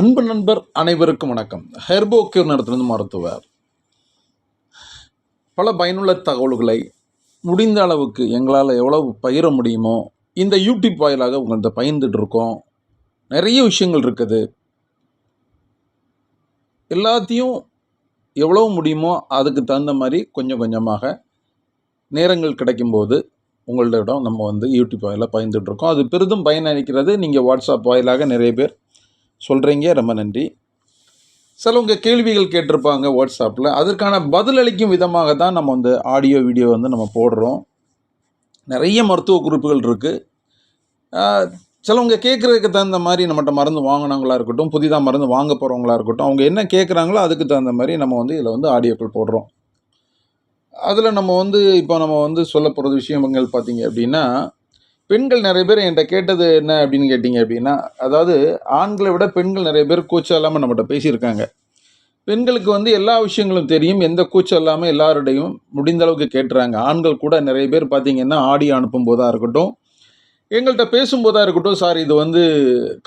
அன்பு நண்பர் அனைவருக்கும் வணக்கம். ஹெர்போ கியூர் நடத்துகிறது மருத்துவர். பல பயனுள்ள தகவல்களை முடிந்த அளவுக்கு எங்களால் எவ்வளவு பகிர முடியுமோ இந்த யூடியூப் வாயிலாக உங்கள்கிட்ட பகிர்ந்துட்டு இருக்கோம். நிறைய விஷயங்கள் இருக்குது. எல்லாத்தையும் எவ்வளவு முடியுமோ அதுக்கு தகுந்த மாதிரி கொஞ்சம் கொஞ்சமாக நேரங்கள் கிடைக்கும்போது உங்களிடம் நம்ம வந்து யூடியூப் வாயிலாக பகிர்ந்துட்டு இருக்கோம். அது பெரிதும் பயனளிக்கிறது. நீங்கள் வாட்ஸ்அப் வாயிலாக நிறைய பேர் சொல்கிறீங்க ரொம்ப நன்றி. சிலவங்க கேள்விகள் கேட்டிருப்பாங்க வாட்ஸ்அப்பில் அதற்கான பதிலளிக்கும் விதமாக தான் நம்ம வந்து ஆடியோ வீடியோ வந்து நம்ம போடுறோம். நிறைய மருத்துவ குறிப்புகள் இருக்குது சிலவங்க கேட்குறதுக்கு தகுந்த மாதிரி நம்மகிட்ட மருந்து வாங்கினவங்களா இருக்கட்டும் புதிதாக மருந்து வாங்க போகிறவங்களா இருக்கட்டும் அவங்க என்ன கேட்குறாங்களோ அதுக்கு தகுந்த மாதிரி நம்ம வந்து இதில் வந்து ஆடியோக்கள் போடுறோம். அதில் நம்ம வந்து இப்போ நம்ம வந்து சொல்ல போகிறது விஷயங்கள் பார்த்தீங்க அப்படின்னா பெண்கள் நிறைய பேர் என்கிட்ட கேட்டது என்ன அப்படின்னு கேட்டிங்க அப்படின்னா அதாவது ஆண்களை விட பெண்கள் நிறைய பேர் கூச்சம் இல்லாமல் நம்மகிட்ட பேசியிருக்காங்க. பெண்களுக்கு வந்து எல்லா விஷயங்களும் தெரியும் எந்த கூச்சம் இல்லாமல் எல்லாருடையும் முடிந்த அளவுக்கு கேட்டுறாங்க. ஆண்கள் கூட நிறைய பேர் பார்த்தீங்கன்னா ஆடியோ அனுப்பும் போதாக இருக்கட்டும் எங்கள்கிட்ட பேசும்போதாக இருக்கட்டும் சார் இது வந்து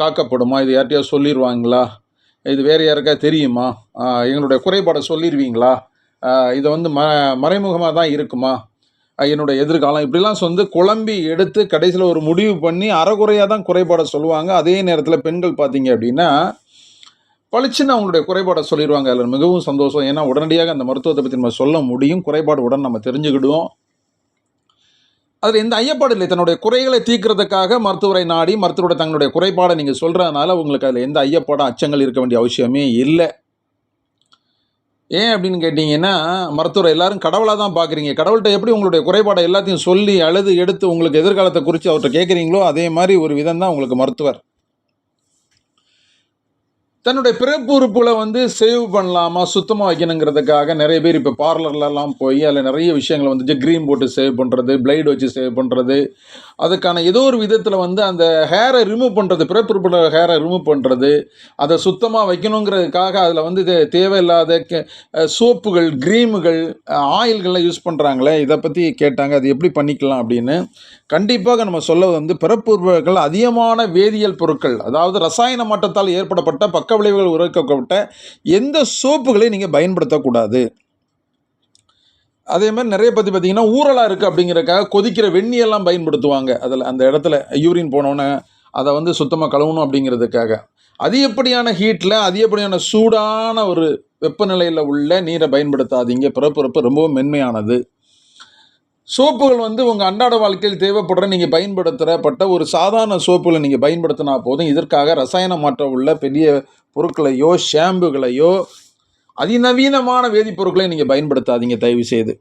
காக்கப்படுமா? இது யார்கிட்டயா சொல்லிடுவாங்களா இது வேறு யாருக்கா தெரியுமா? எங்களுடைய குறைபாடை சொல்லிடுவீங்களா இதை வந்து ம மறைமுகமாக தான் இருக்குமா? என்னோட எதிர்காலம். இப்படிலாம் வந்து குழம்பி எடுத்து கடைசியில் ஒரு முடிவு பண்ணி அறகுறையாக தான் குறைபாடை சொல்லுவாங்க. அதே நேரத்தில் பெண்கள் பார்த்தீங்க அப்படின்னா பளிச்சுன்னு அவங்களுடைய குறைபாடை சொல்லிடுவாங்க. அதில் மிகவும் சந்தோஷம். ஏன்னா உடனடியாக அந்த மருத்துவத்தை பற்றி நம்ம சொல்ல முடியும். குறைபாடு உடன் நம்ம தெரிஞ்சுக்கிடுவோம். அதில் எந்த ஐயப்பாடு இல்லை. தன்னுடைய குறைகளை தீர்க்கிறதுக்காக மருத்துவரை நாடி மருத்துவரோட தங்களுடைய குறைபாடை நீங்கள் சொல்கிறதுனால உங்களுக்கு அதில் எந்த ஐயப்பாடும் அச்சங்கள் இருக்க வேண்டிய அவசியமே இல்லை. ஏன் அப்படின்னு கேட்டிங்கன்னா மருத்துவர் எல்லாரும் கடவுளாக தான் பார்க்குறீங்க. கடவுள்கிட்ட எப்படி உங்களுடைய குறைபாடை எல்லாத்தையும் சொல்லி அழுது எடுத்து உங்களுக்கு எதிர்காலத்தை குறித்து அவர்கிட்ட கேட்குறீங்களோ அதே மாதிரி ஒரு விதம் தான் உங்களுக்கு மருத்துவர். தன்னுடைய பிறப்பு உறுப்புகளை வந்து சேவ் பண்ணலாமா சுத்தமாக வைக்கணுங்கிறதுக்காக நிறைய பேர் இப்போ பார்லர்லலாம் போய் அதில் நிறைய விஷயங்களை வந்து க்ரீம் போட்டு சேவ் பண்ணுறது பிளைடு வச்சு சேவ் பண்ணுறது அதுக்கான ஏதோ ஒரு விதத்தில் வந்து அந்த ஹேரை ரிமூவ் பண்ணுறது பிறப்பு உறுப்புல ஹேரை ரிமூவ் பண்ணுறது அதை சுத்தமாக வைக்கணுங்கிறதுக்காக அதில் வந்து இது தேவையில்லாத கெ- சோப்புகள் க்ரீமுகள் ஆயில்கள்லாம் யூஸ் பண்ணுறாங்களே இதை பற்றி கேட்டாங்க அது எப்படி பண்ணிக்கலாம் அப்படின்னு. கண்டிப்பாக நம்ம சொல்ல வந்து பிறப்பு உறுப்புகள் அதிகமான வேதியியல் பொருட்கள் அதாவது ரசாயன மாற்றத்தால் ஏற்படப்பட்ட பக்க விளைவுகள் உருவாக்கப்பட்ட எந்த சோப்புகளையும் நீங்கள் பயன்படுத்தக்கூடாது? அதே மாதிரி நிறைய பற்றி பார்த்தீங்கன்னா ஊறலாக இருக்குது அப்படிங்கிறக்காக கொதிக்கிற வெந்நியெல்லாம் பயன்படுத்துவாங்க. அதில் அந்த இடத்துல யூரின் போனோன்னே அதை வந்து சுத்தமாக கழுவணும் அப்படிங்கிறதுக்காக. அதிகப்படியான ஹீட்டில் அதிகப்படியான சூடான ஒரு வெப்பநிலையில் உள்ள நீரை பயன்படுத்தாதீங்க. பிறப்புறுப்பு ரொம்பவும் மென்மையானது. சோப்புகள் வந்து உங்கள் அன்றாட வாழ்க்கையில் தேவைப்படுற நீங்கள் பயன்படுத்துகிறப்பட்ட ஒரு சாதாரண சோப்புகளை நீங்கள் பயன்படுத்தினா போதும். இதற்காக ரசாயன மாற்றம் உள்ள பெரிய பொருட்களையோ ஷாம்புகளையோ அதிநவீனமான வேதிப்பொருட்களை நீங்கள் பயன்படுத்தாதீங்க தயவு செய்து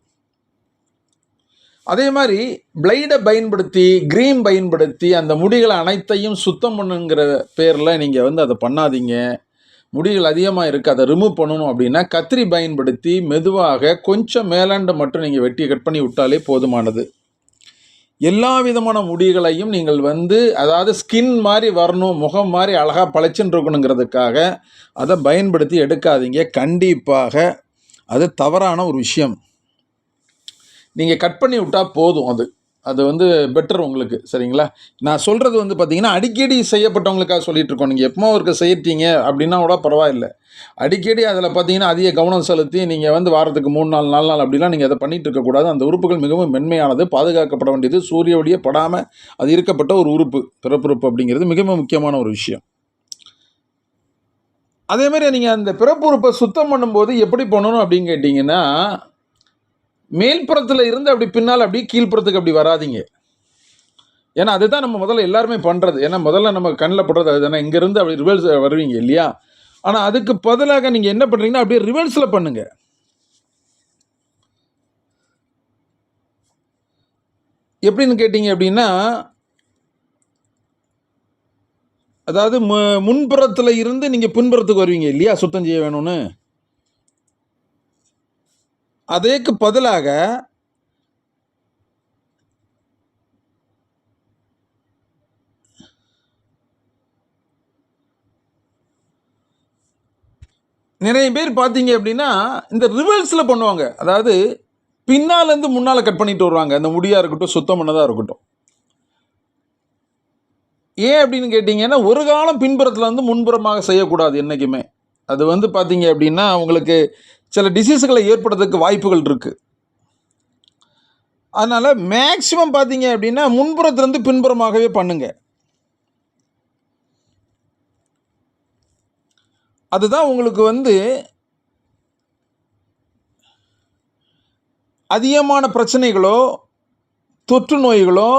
அதே மாதிரி பிளைடை பயன்படுத்தி க்ரீம் பயன்படுத்தி அந்த முடிகளை அனைத்தையும் சுத்தம் பண்ணுங்கிற பேரில் நீங்கள் வந்து அதை பண்ணாதீங்க. முடிகள் அதிகமாக இருக்குது அதை ரிமூவ் பண்ணணும் அப்படின்னா கத்திரி பயன்படுத்தி மெதுவாக கொஞ்சம் மேலாண்டு மட்டும் நீங்கள் வெட்டி கட் பண்ணி விட்டாலே போதுமானது. எல்லா விதமான முடிகளையும் நீங்கள் வந்து அதாவது ஸ்கின் மாதிரி வரணும் முகம் மாதிரி அழகாக பழச்சின்னு இருக்கணுங்கிறதுக்காக அதை பயன்படுத்தி எடுக்காதீங்க. கண்டிப்பாக அது தவறான ஒரு விஷயம். நீங்கள் கட் பண்ணி விட்டால் போதும் அது. அது வந்து பெட்டர் உங்களுக்கு சரிங்களா? நான் சொல்கிறது வந்து பார்த்தீங்கன்னா அடிக்கடி செய்யப்பட்டவங்களுக்காக சொல்லிகிட்டு இருக்கோம் நீங்கள் எப்போ ஒருக்க செய்யிட்டீங்க அப்படின்னா கூட பரவாயில்லை. அடிக்கடி அதில் பார்த்தீங்கன்னா அதிக கவனம் செலுத்தி நீங்கள் வந்து வாரத்துக்கு மூணு நாள் நாலு நாள் அப்படிலாம் நீங்கள் அதை பண்ணிட்டு இருக்கக்கூடாது அந்த உறுப்புகள் மிகவும் மென்மையானது பாதுகாக்கப்பட வேண்டியது சூரிய ஒளியே படாமல் அது இருக்கப்பட்ட ஒரு உறுப்பு பிறப்புறுப்பு அப்படிங்கிறது மிகவும் முக்கியமான ஒரு விஷயம். அதேமாதிரி நீங்கள் அந்த பிறப்புறுப்பை சுத்தம் பண்ணும்போது எப்படி பண்ணணும் அப்படின்னு கேட்டிங்கன்னா மேல்புறத்தில் இருந்து அப்படி பின்னால் அப்படியே கீழ்ப்புறத்துக்கு அப்படி வராதீங்க. ஏன்னா அதுதான் நம்ம முதல்ல எல்லாருமே பண்ணுறது ஏன்னா முதல்ல நம்ம கண்ணில் படுறது அதுதானே. இங்கேருந்து அப்படி ரிவர்ஸ் வருவீங்க இல்லையா? ஆனால் அதுக்கு பதிலாக நீங்கள் என்ன பண்ணுறீங்கன்னா அப்படியே ரிவர்ஸில் பண்ணுங்கள் எப்படின்னு கேட்டிங்க அப்படின்னா அதாவது முன்புறத்தில் இருந்து நீங்கள் பின்புறத்துக்கு வருவீங்க இல்லையா? சுத்தம் செய்ய வேணும்னு. அதேக்கு பதிலாக நிறைய பேர் பார்த்தீங்க அப்படின்னா இந்த ரிவர்ஸில் பண்ணுவாங்க. அதாவது பின்னாலேருந்து முன்னால் கட் பண்ணிட்டு வருவாங்க. அந்த முடியாக இருக்கட்டும் சுத்தம் பண்ணதாக இருக்கட்டும். ஏன் அப்படின்னு கேட்டிங்கன்னா ஒரு காலம் பின்புறத்தில் வந்து முன்புறமாக செய்யக்கூடாது என்றைக்குமே அது வந்து பார்த்தீங்க அப்படின்னா உங்களுக்கு சில டிசீஸுகளை ஏற்படுறதுக்கு வாய்ப்புகள் இருக்குது அதனால் மேக்சிமம் பார்த்தீங்க அப்படின்னா முன்புறத்துலேருந்து பின்புறமாகவே பண்ணுங்க. அதுதான் உங்களுக்கு வந்து அதிகமான பிரச்சனைகளோ தொற்று நோய்களோ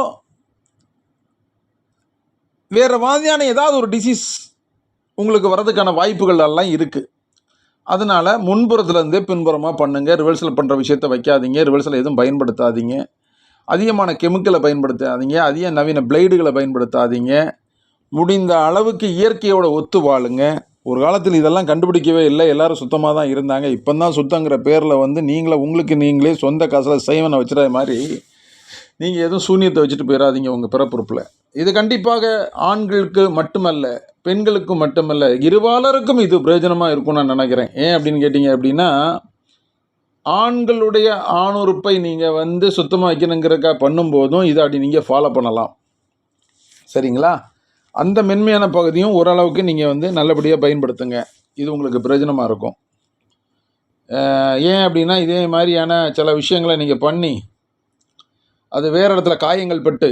வேறு மாதிரியான ஏதாவது ஒரு டிசீஸ் உங்களுக்கு வர்றதுக்கான வாய்ப்புகள் எல்லாம் இருக்குது அதனால் முன்புறத்துலேருந்தே பின்புறமாக பண்ணுங்கள் ரிவர்சல் பண்ணுற விஷயத்த வைக்காதீங்க. ரிவர்சல் எதுவும் பயன்படுத்தாதீங்க. அதிகமான கெமிக்கலை பயன்படுத்தாதீங்க. அதிக நவீன பிளேடுகளை பயன்படுத்தாதீங்க. முடிந்த அளவுக்கு இயற்கையோட ஒத்து வாழுங்க. ஒரு காலத்தில் இதெல்லாம் கண்டுபிடிக்கவே இல்லை. எல்லோரும் சுத்தமாக தான் இருந்தாங்க. இப்போ தான் சுத்தங்கிற பேரில் வந்து நீங்களே உங்களுக்கு நீங்களே சொந்த காசில் சைவனை வச்சுற மாதிரி நீங்கள் எதுவும் சூனியத்தை வச்சுட்டு போயிடாதீங்க உங்கள் பிறப்புறுப்பில். இது கண்டிப்பாக ஆண்களுக்கு மட்டுமல்ல பெண்களுக்கு மட்டுமல்ல இருபாலருக்கும் இது பிரயோஜனமாக இருக்கும்னு நான் நினைக்கிறேன். ஏன் அப்படின்னு கேட்டிங்க அப்படின்னா ஆண்களுடைய ஆணுறுப்பை நீங்கள் வந்து சுத்தமாக வைக்கணுங்கிறக்கா பண்ணும்போதும் இதை அப்படி நீங்கள் ஃபாலோ பண்ணலாம். சரிங்களா? அந்த மென்மையான பகுதியும் ஓரளவுக்கு நீங்கள் வந்து நல்லபடியாக பயன்படுத்துங்க. இது உங்களுக்கு பிரயோஜனமாக இருக்கும். ஏன் அப்படின்னா இதே மாதிரியான சில விஷயங்களை நீங்கள் பண்ணி அது வேறு இடத்துல காயங்கள் பட்டு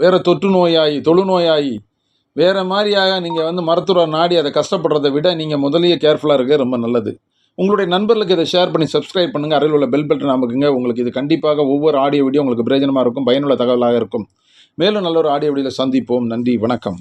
வேறு தொற்று நோயாகி தொழுநோயாகி வேறு மாதிரியாக நீங்கள் வந்து மருத்துவரை நாடி அதை கஷ்டப்படுறதை விட நீங்கள் முதலியே கேர்ஃபுல்லாக இருக்க ரொம்ப நல்லது. உங்களுடைய நண்பர்களுக்கு இதை ஷேர் பண்ணி சப்ஸ்கிரைப் பண்ணுங்கள் அருகில் உள்ள பெல் பட்டன் அமைக்குங்க. உங்களுக்கு இது கண்டிப்பாக ஒவ்வொரு ஆடியோ வீடியோ உங்களுக்கு பிரயோஜனமாக இருக்கும் பயனுள்ள தகவலாக இருக்கும். மேலும் நல்ல ஒரு ஆடியோ வீடியோவில் சந்திப்போம். நன்றி வணக்கம்.